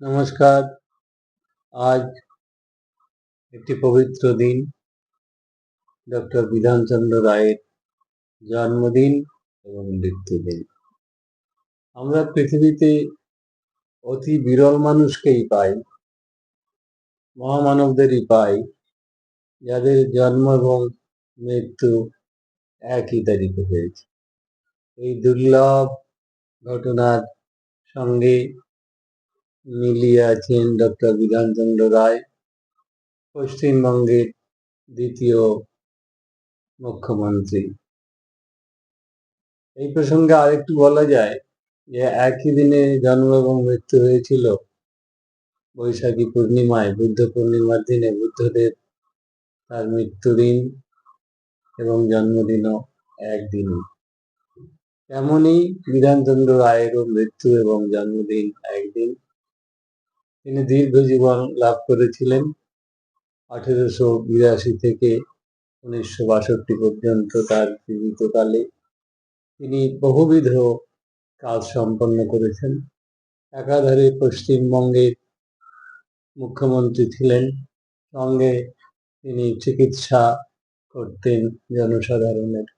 নমস্কার। আজ একটি পবিত্র দিন। ডক্টর বিধানচন্দ্র রায়ের জন্মদিন এবং মৃত্যুদিন। আমরা পৃথিবীতে অতি বিরল মানুষকেই পাই, মহামানবদেরই পাই, যাদের জন্ম এবং মৃত্যু একই তারিখে হয়েছে। এই দুর্লভ ঘটনার সঙ্গে মিলিয়ে আছেন ডক্টর বিধানচন্দ্র রায়, পশ্চিমবঙ্গের দ্বিতীয় মুখ্যমন্ত্রী। এই প্রসঙ্গে আরেকটু বলা যায় যে, একই দিনে জন্ম এবং মৃত্যু হয়েছিল বৈশাখী পূর্ণিমায়, বুদ্ধ পূর্ণিমার দিনে বুদ্ধদেব তার মৃত্যুদিন এবং জন্মদিনও একদিনই। তেমনই বিধানচন্দ্র রায়েরও মৃত্যু এবং জন্মদিন একদিন। তিনি দীর্ঘ জীবন লাভ করেছিলেন। আঠেরোশো বিরাশি থেকে উনিশশো বাষট্টি পর্যন্ত তার জীবিতকালে তিনি বহুবিধ কাজ সম্পন্ন করেছেন। একাধারে পশ্চিমবঙ্গের মুখ্যমন্ত্রী ছিলেন। সঙ্গে তিনি চিকিৎসা করতেন জনসাধারণের।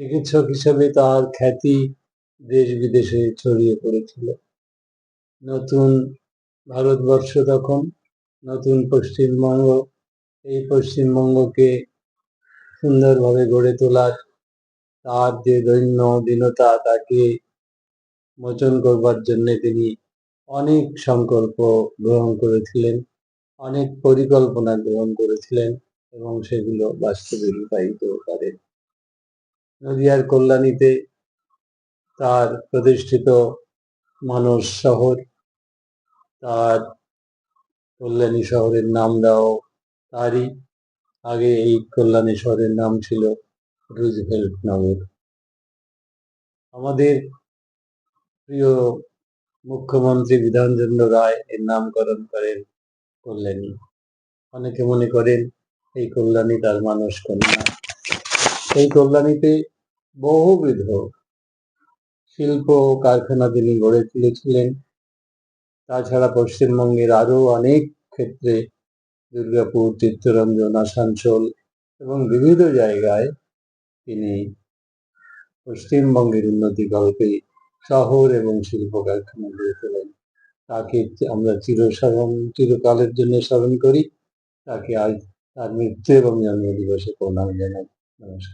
চিকিৎসক হিসেবে তার খ্যাতি দেশ বিদেশে ছড়িয়ে পড়েছিল। নতুন ভারতবর্ষ তখন নতুন পশ্চিমবঙ্গ, এই পশ্চিমবঙ্গকে সুন্দরভাবে গড়ে তোলার তার যে দৈন্য দীনতা তাকে মোচন করবার জন্যে তিনি অনেক সংকল্প গ্রহণ করেছিলেন, অনেক পরিকল্পনা গ্রহণ করেছিলেন এবং সেগুলো বাস্তবে রূপায়িত করেন। নদিয়ার কল্যাণীতে তার প্রতিষ্ঠিত মানস শহর তার কল্যাণী শহরের নাম দেওয়া তারই আগে এই কল্যাণী শহরের নাম ছিল রুজভেল্ট নগর আমাদের প্রিয় মুখ্যমন্ত্রী বিধানচন্দ্র রায় এর নামকরণ করেন কল্যাণী। অনেকে মনে করেন এই কল্যাণী তার মানস কন্যা। এই কল্যাণীতে বহুবিধ শিল্প কারখানা তিনি গড়ে তুলেছিলেন তাছাড়া পশ্চিমবঙ্গের আরও অনেক ক্ষেত্রে দুর্গাপুর চিত্তরঞ্জন আসানসোল এবং বিবিধ জায়গায় তিনি পশ্চিমবঙ্গের উন্নতি গল্পে শহর এবং শিল্প কারখানা গড়ে তোলেন। তাকে আমরা চিরস্মরণ, চিরকালের জন্য স্মরণ করি। তাকে আজ তার মৃত্যু এবং জন্মদিবসে প্রণাম জানাই। নমস্কার।